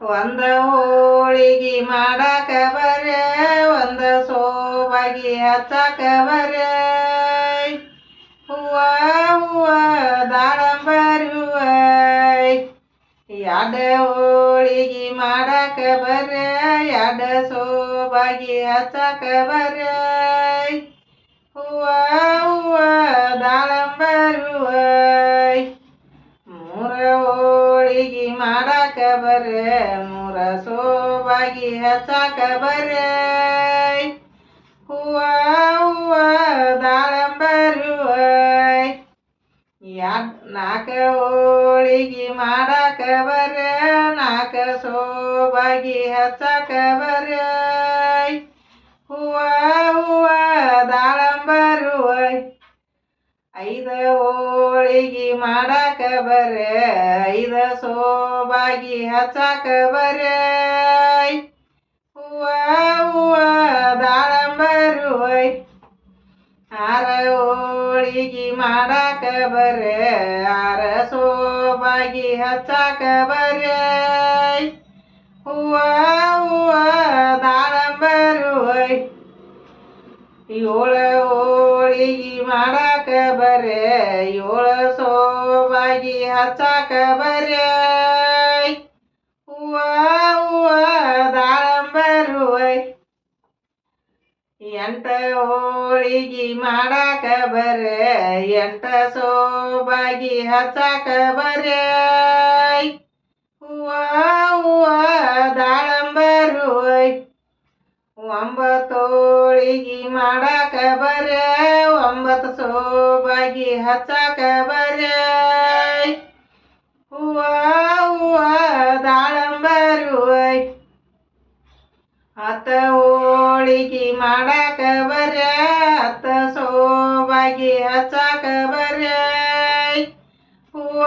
ಒಂದ ಹೋಳಿಗೆ ಮಾಡಾಕ ಬರೇ ಒಂದ ಸೋಬಾಗಿ ಹಚ್ಚಾಕ ಬರೇ ಹೂವ ಹೂವ ದಾಳಂಬರಿ ಹೂವ ಎಡ ಹೋಳಿಗೆ ಮಾಡಾಕ ಬರೇ ಎಡ ಸೋಬಾಗಿ ಹಚ್ಚಾಕ ಬರೇ ಮಾಡಾಕ ಬರೇ, ಮೂರ ಸೋಬಾಗಿ ಹಚ್ಚಾಕ ಬರೇ. ಹೂವ ಹೂವ, ದಾಳಂಬರುವ. ನಾಕ ಹೋಳಿಗೆ ಮಾಡಾಕ ಬರೇ ನಾಲ್ಕ ಸೋಬಾಗಿ ಹಚ್ಚಾಕ ಬರೇ. ಹೂವ ಹೂವ, ದಾಳಂಬರುವ. ಐದ ಹೋಳಿಗೆ ಮಾಡಾಕ ಬರೇ ಇದ ಸೋಬಾಗಿ ಹಚ್ಚಾಕ ಬರೇ ಹೂವ ಹೂವ, ದಾಳಂಬರಿ ಹೂವ ಆರ ಹೋಳಿಗೆ ಮಾಡಾಕ ಬರೇ ಆರ ಸೋಬಾಗಿ ಹಚ್ಚಾಕ ಬರೇ ಹೂವ ಹೂವ, ದಾಳಂಬರಿ ಏಳು ಏಳ ಹೋಳಿಗೆ ಮಾಡಾಕ ಬರೇ, ಏಳು ಸೋಬಾಗಿ ಹಚ್ಚಾಕ ಬರೇ. ಹೂವ ಹೂವ, ದಾಳಂಬರಿ ಹೂವ ಎಂಟ ಹೋಳಿಗೆ ಮಾಡಾಕ ಬರೇ, ಎಂಟ ಸೋಬಾಗಿ ಹಚ್ಚಾಕ ಬರೇ. ಹೂವ ಹೂವ, ದಾಳಂಬರಿ ಹೂವ ಒಂಬತ್ತು ಹೋಳಿಗೆ ಮಾಡಾಕ ಬರ, ಒಂಬತ್ತು ಸೋಬಾಗಿ ಹಚ್ಚಾಕ ಬರ. ಹೂವ ಹೂವ ದಾಳಂಬರುವೈ ಆತ ಹೋಳಿಗೆ ಮಾಡಾಕ ಬರ, ಅತ್ತ ಸೋಬಾಗಿ ಹಚ್ಚಾಕ ಬರ. ಹೂವ